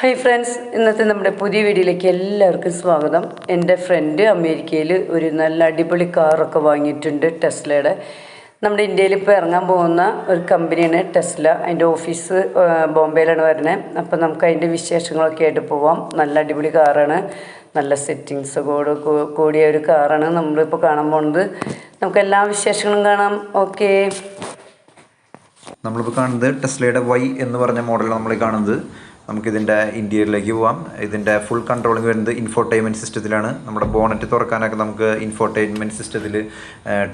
Hi friends ഇന്നത്തെ നമ്മുടെ പുതിയ വീഡിയോയിലേക്ക് എല്ലാവർക്കും സ്വാഗതം. എന്റെ ഫ്രണ്ട് അമേരിക്കയിൽ ഒരു നല്ല അടിപൊളി കാറൊക്കെ വാങ്ങിയിട്ടുണ്ട് ടെസ്ലയുടെ. നമ്മുടെ ഇന്ത്യയിൽ ഇപ്പോൾ ഇറങ്ങാൻ പോകുന്ന ഒരു കമ്പനിയാണ് ടെസ്ല. അതിന്റെ ഓഫീസ് ബോംബെയിലാണ് വരുന്നത് അപ്പോൾ നമുക്ക് അതിന്റെ വിശേഷങ്ങളൊക്കെ ആയിട്ട് പോവാം. നല്ല അടിപൊളി കാറാണ് നല്ല സെറ്റിങ്സ് കൂടെ കൂടിയ ഒരു കാറാണ് നമ്മളിപ്പോൾ കാണാൻ പോകുന്നത്. നമുക്ക് എല്ലാ വിശേഷങ്ങളും കാണാം. ഓക്കേ നമ്മളിപ്പോൾ കാണുന്നത് ടെസ്ലയുടെ വൈ എന്ന് പറഞ്ഞ മോഡലാണ് നമ്മൾ കാണുന്നത്. നമുക്കിതിന്റെ ഇന്റീരിയറിലേക്ക് പോവാം. ഇതിന്റെ ഫുൾ കൺട്രോളിങ് വരുന്നത് ഇൻഫോർടൈൻമെന്റ് സിസ്റ്റത്തിലാണ് നമ്മുടെ ബോണറ്റ് തുറക്കാനൊക്കെ നമുക്ക് ഇൻഫോർടൈൻമെന്റ് സിസ്റ്റത്തിൽ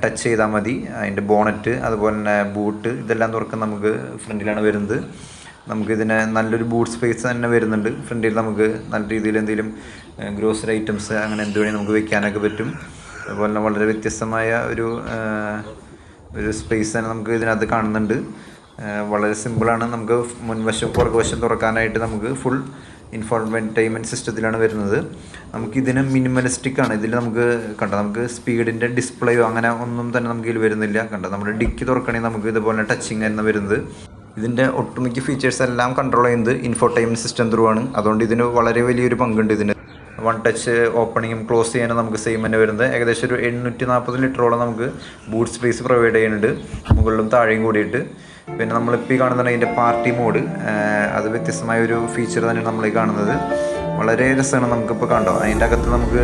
ടച്ച് ചെയ്താൽ മതി. അതിന്റെ ബോണറ്റ് അതുപോലെ തന്നെ ബൂട്ട് ഇതെല്ലാം തുറക്കാൻ നമുക്ക് ഫ്രണ്ടിലാണ് വരുന്നത്. നമുക്കിതിന് നല്ലൊരു ബൂട്ട് സ്പേസ് തന്നെ വരുന്നുണ്ട്. ഫ്രണ്ടിൽ നമുക്ക് നല്ല രീതിയിൽ എന്തെങ്കിലും ഗ്രോസറി ഐറ്റംസ് അങ്ങനെ എന്ത് വേണമെങ്കിൽ നമുക്ക് വെക്കാനൊക്കെ പറ്റും. അതുപോലെ തന്നെ വളരെ വ്യത്യസ്തമായ ഒരു ഒരു സ്പേസ് തന്നെ നമുക്ക് ഇതിനകത്ത് കാണുന്നുണ്ട്. വളരെ സിമ്പിളാണ്. നമുക്ക് മുൻവശം പുറകുവശം തുറക്കാനായിട്ട് നമുക്ക് ഫുൾ ഇൻഫോർമെന്റൈൻമെന്റ് സിസ്റ്റത്തിലാണ് വരുന്നത്. നമുക്ക് ഇതിന് മിനിമലിസ്റ്റിക് ആണ്. ഇതിൽ നമുക്ക് കണ്ട നമുക്ക് സ്പീഡിന്റെ ഡിസ്പ്ലേയോ അങ്ങനെ ഒന്നും തന്നെ നമുക്ക് ഇതിൽ വരുന്നില്ല. കണ്ട നമ്മൾ ഡിക്കി തുറക്കണമെങ്കിൽ നമുക്ക് ഇതുപോലെ ടച്ചിങ് എന്ന് വരുന്നത്. ഇതിന്റെ ഒട്ടുമിക്ക ഫീച്ചേഴ്സ് എല്ലാം കൺട്രോൾ ചെയ്യുന്നത് ഇൻഫോർടൈൻമെന്റ് സിസ്റ്റം ത്രൂ ആണ്. അതുകൊണ്ട് ഇതിന് വളരെ വലിയൊരു പങ്കുണ്ട് ഇതിന്. വൺ ടച്ച് ഓപ്പണിങ്ങും ക്ലോസ് ചെയ്യാനും നമുക്ക് സെയിം തന്നെ വരുന്നത്. ഏകദേശം ഒരു എണ്ണൂറ്റി നാൽപ്പത് ലിറ്ററോളം നമുക്ക് ബൂട്ട് സ്പേസ് പ്രൊവൈഡ് ചെയ്യുന്നുണ്ട്. മുകളിലും താഴെയും കൂടിയിട്ട്. പിന്നെ നമ്മളിപ്പോൾ ഈ കാണുന്നത് അതിന്റെ പാർട്ടി മോഡ് അത് വ്യത്യസ്തമായ ഒരു ഫീച്ചർ തന്നെയാണ് നമ്മൾ ഈ കാണുന്നത്. വളരെ രസമാണ് നമുക്കിപ്പോൾ കണ്ടോ. അതിന്റെ അകത്ത് നമുക്ക്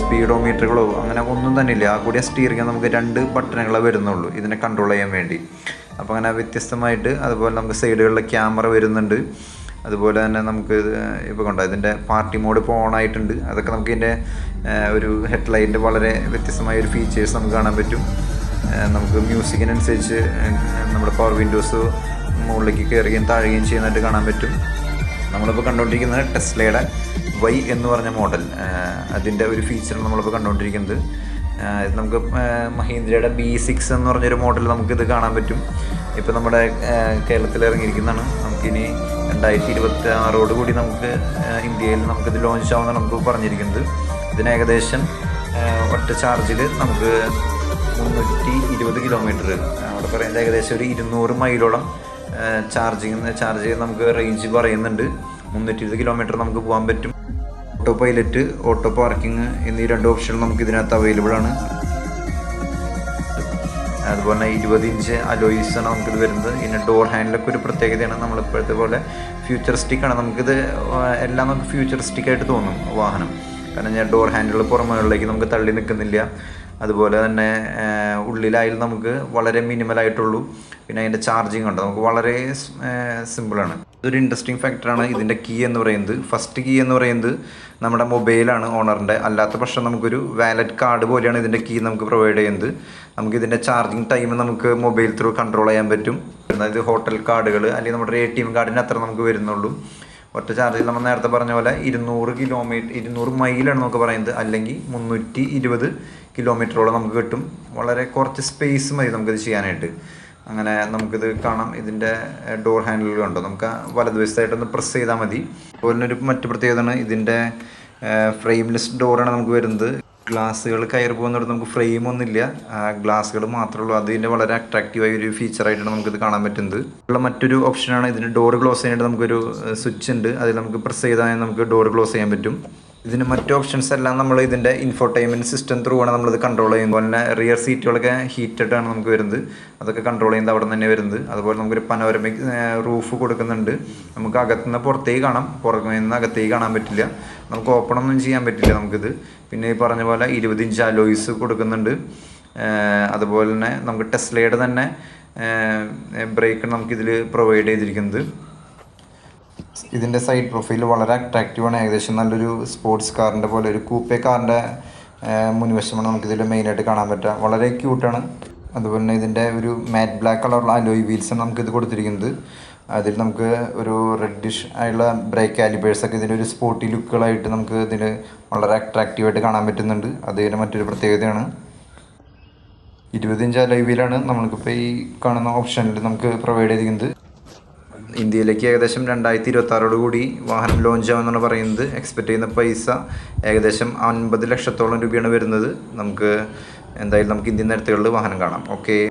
സ്പീഡോമീറ്ററുകളോ അങ്ങനെ ഒന്നും തന്നെ ഇല്ല ആ കൂടിയ സ്റ്റിയറിംഗ് നമുക്ക് രണ്ട് ബട്ടണുകളെ വരുന്നുള്ളൂ ഇതിനെ കൺട്രോൾ ചെയ്യാൻ വേണ്ടി. അപ്പോൾ അങ്ങനെ വ്യത്യസ്തമായിട്ട് അതുപോലെ നമുക്ക് സൈഡുകളിലെ ക്യാമറ വരുന്നുണ്ട്. അതുപോലെ തന്നെ നമുക്ക് ഇപ്പോൾ കണ്ടോ ഇതിന്റെ പാർട്ടി മോഡ് ഇപ്പോൾ ഓൺ ആയിട്ടുണ്ട്. അതൊക്കെ നമുക്ക് ഇതിന്റെ ഒരു ഹെഡ്ലൈറ്റിന്റെ വളരെ വ്യത്യസ്തമായ ഒരു ഫീച്ചേഴ്സ് നമുക്ക് കാണാൻ പറ്റും. നമുക്ക് മ്യൂസിക്കിനനുസരിച്ച് നമ്മുടെ പവർ വിൻഡോസ് മുകളിലേക്ക് കയറുകയും താഴുകയും ചെയ്യുന്നതായിട്ട് കാണാൻ പറ്റും. നമ്മളിപ്പോൾ കണ്ടുകൊണ്ടിരിക്കുന്നത് ടെസ്ലയുടെ വൈ എന്ന് പറഞ്ഞ മോഡൽ അതിന്റെ ഒരു ഫീച്ചർ നമ്മളിപ്പോൾ കണ്ടുകൊണ്ടിരിക്കുന്നത് നമുക്ക് മഹീന്ദ്രയുടെ ബി സിക്സ് എന്ന് പറഞ്ഞൊരു മോഡൽ നമുക്കിത് കാണാൻ പറ്റും. ഇപ്പോൾ നമ്മുടെ കേരളത്തിൽ ഇറങ്ങിയിരിക്കുന്നതാണ്. നമുക്കിനി രണ്ടായിരത്തി ഇരുപത്തി ആറോട് കൂടി നമുക്ക് ഇന്ത്യയിൽ നമുക്കിത് ലോഞ്ച് ആവുമെന്നാണ് നമുക്ക് പറഞ്ഞിരിക്കുന്നത്. ഇതിന് ഏകദേശം ഒറ്റ ചാർജിൽ നമുക്ക് മുന്നൂറ്റി ഇരുപത് കിലോമീറ്റർ അവിടെ പറയുന്നത് ഏകദേശം ഒരു ഇരുന്നൂറ് മൈലോളം ചാർജിങ് ചാർജ് നമുക്ക് റേഞ്ച് പറയുന്നുണ്ട്. മുന്നൂറ്റി ഇരുപത് കിലോമീറ്റർ നമുക്ക് പോകാൻ പറ്റും. ഓട്ടോ പൈലറ്റ് ഓട്ടോ പാർക്കിംഗ് എന്നീ രണ്ട് ഓപ്ഷനുകൾ നമുക്ക് ഇതിനകത്ത് അവൈലബിൾ ആണ്. അതുപോലെ തന്നെ ഇരുപത് ഇഞ്ച് അലോയിസ് ആണ് നമുക്കിത് വരുന്നത്. പിന്നെ ഡോർ ഹാൻഡിലൊക്കെ ഒരു പ്രത്യേകതയാണ്. നമ്മളിപ്പോഴത്തെ പോലെ ഫ്യൂച്ചറിസ്റ്റിക് ആണ്. നമുക്കിത് എല്ലാം നമുക്ക് ഫ്യൂച്ചറിസ്റ്റിക് ആയിട്ട് തോന്നും വാഹനം. കാരണം ഞാൻ ഡോർ ഹാൻഡിൽ പുറമുകളിലേക്ക് നമുക്ക് തള്ളി നിൽക്കുന്നില്ല. അതുപോലെ തന്നെ ഉള്ളിലായാലും നമുക്ക് വളരെ മിനിമലായിട്ടുള്ളൂ പിന്നെ അതിന്റെ ചാർജിങ് ഉണ്ട്. നമുക്ക് വളരെ സിമ്പിളാണ് ഇതൊരു ഇൻട്രസ്റ്റിംഗ് ഫാക്ടറാണ് ഇതിന്റെ കീ എന്ന് പറയുന്നത്. ഫസ്റ്റ് കീ എന്ന് പറയുന്നത് നമ്മുടെ മൊബൈലാണ് ഓണറിന്റെ അല്ലാത്ത പക്ഷം നമുക്കൊരു വാലറ്റ് കാർഡ് പോലെയാണ് ഇതിന്റെ കീ നമുക്ക് പ്രൊവൈഡ് ചെയ്യുന്നത്. നമുക്ക് ഇതിന്റെ ചാർജിങ് ടൈം നമുക്ക് മൊബൈൽ ത്രൂ കൺട്രോൾ ചെയ്യാൻ പറ്റും. അതായത് ഹോട്ടൽ കാർഡുകൾ അല്ലെങ്കിൽ നമ്മുടെ എ ടി എം കാർഡിന് അത്ര നമുക്ക് വരുന്നുള്ളൂ. ഒറ്റ ചാർജിൽ നമ്മൾ നേരത്തെ പറഞ്ഞ പോലെ ഇരുന്നൂറ് കിലോമീറ്റർ ഇരുന്നൂറ് മൈലാണ് നമുക്ക് പറയുന്നത്. അല്ലെങ്കിൽ മുന്നൂറ്റി ഇരുപത് കിലോമീറ്ററോളം നമുക്ക് കിട്ടും. വളരെ കുറച്ച് സ്പേസ് മതി നമുക്കിത് ചെയ്യാനായിട്ട്. അങ്ങനെ നമുക്കിത് കാണാം. ഇതിന്റെ ഡോർ ഹാൻഡിൽ കണ്ടോ? നമുക്ക് വലതുവശത്തായിട്ടൊന്ന് പ്രസ് ചെയ്താൽ മതി. അതുപോലെ ഒരു മറ്റു പ്രത്യേകതയാണ് ഇതിന്റെ ഫ്രെയിംലെസ് ഡോറാണ് നമുക്ക് വരുന്നത്. ഗ്ലാസ്സുകൾ കയറി പോകുന്നിടത്ത് നമുക്ക് ഫ്രെയിം ഒന്നുമില്ല. ഗ്ലാസ്സുകൾ മാത്രമേ ഉള്ളൂ. അതിന്റെ വളരെ അട്രാക്റ്റീവായ ഒരു ഫീച്ചറായിട്ടാണ് നമുക്കിത് കാണാൻ പറ്റുന്നത്. ഉള്ള മറ്റൊരു ഓപ്ഷനാണ് ഇതിന് ഡോർ ക്ലോസ് ചെയ്യാനായിട്ട് നമുക്കൊരു സ്വിച്ച് ഉണ്ട്. അതിൽ നമുക്ക് പ്രസ് ചെയ്താൽ നമുക്ക് ഡോർ ക്ലോസ് ചെയ്യാൻ പറ്റും. ഇതിന് മറ്റു ഓപ്ഷൻസ് എല്ലാം നമ്മൾ ഇതിന്റെ ഇൻഫോർടൈൻമെന്റ് സിസ്റ്റം ത്രൂ ആണ് നമ്മളിത് കൺട്രോൾ ചെയ്യുന്നത്. അതുപോലെ തന്നെ റിയർ സീറ്റുകളൊക്കെ ഹീറ്റഡ് ആണ് നമുക്ക് വരുന്നത്. അതൊക്കെ കൺട്രോൾ ചെയ്യുന്നത് അവിടെ തന്നെ വരുന്നത്. അതുപോലെ നമുക്കൊരു പനോരമിക് റൂഫ് കൊടുക്കുന്നുണ്ട്. നമുക്ക് അകത്തുനിന്ന് പുറത്തേക്ക് കാണാം. പുറമേ നിന്ന് അകത്തേക്ക് കാണാൻ പറ്റില്ല. നമുക്ക് ഓപ്പൺ ഒന്നും ചെയ്യാൻ പറ്റില്ല നമുക്കിത്. പിന്നെ ഈ പറഞ്ഞ പോലെ ഇരുപത് ഇഞ്ച് അലോയ്സ് കൊടുക്കുന്നുണ്ട്. അതുപോലെ തന്നെ നമുക്ക് ടെസ്ലയുടെ തന്നെ ബ്രേക്ക് നമുക്കിതിൽ പ്രൊവൈഡ് ചെയ്തിരിക്കുന്നത്. ഇതിന്റെ സൈഡ് പ്രൊഫൈൽ വളരെ അട്രാക്റ്റീവാണ് ഏകദേശം നല്ലൊരു സ്പോർട്സ് കാറിന്റെ പോലെ ഒരു കൂപ്പേ കാറിന്റെ മുൻവശമാണ് നമുക്കിതിൽ മെയിനായിട്ട് കാണാൻ പറ്റുക. വളരെ ക്യൂട്ടാണ് അതുപോലെ തന്നെ ഇതിന്റെ ഒരു മാറ്റ് ബ്ലാക്ക് കളറുള്ള അലോയ് വീൽസാണ് നമുക്കിത് കൊടുത്തിരിക്കുന്നത്. അതിൽ നമുക്ക് ഒരു റെഡിഷ് ആയുള്ള ബ്രേക്ക് കാലിബേഴ്സൊക്കെ ഇതിന്റെ ഒരു സ്പോർട്ടി ലുക്കുകളായിട്ട് നമുക്ക് ഇതിൽ വളരെ അട്രാക്റ്റീവായിട്ട് കാണാൻ പറ്റുന്നുണ്ട്. അതിന്റെ മറ്റൊരു പ്രത്യേകതയാണ്. ഇരുപത്തിയഞ്ച് അലോയ് വീലാണ് നമ്മൾക്കിപ്പോൾ ഈ കാണുന്ന ഓപ്ഷനിൽ നമുക്ക് പ്രൊവൈഡ് ചെയ്തിരിക്കുന്നത്. ഇന്ത്യയിലേക്ക് ഏകദേശം രണ്ടായിരത്തി ഇരുപത്തി കൂടി വാഹനം ലോഞ്ച് ആവുമെന്നാണ് പറയുന്നത്. എക്സ്പെക്ട് ചെയ്യുന്ന പൈസ ഏകദേശം അൻപത് ലക്ഷത്തോളം രൂപയാണ് വരുന്നത്. നമുക്ക് എന്തായാലും നമുക്ക് ഇന്ത്യൻ നിരത്തുകളിൽ വാഹനം കാണാം. ഓക്കെ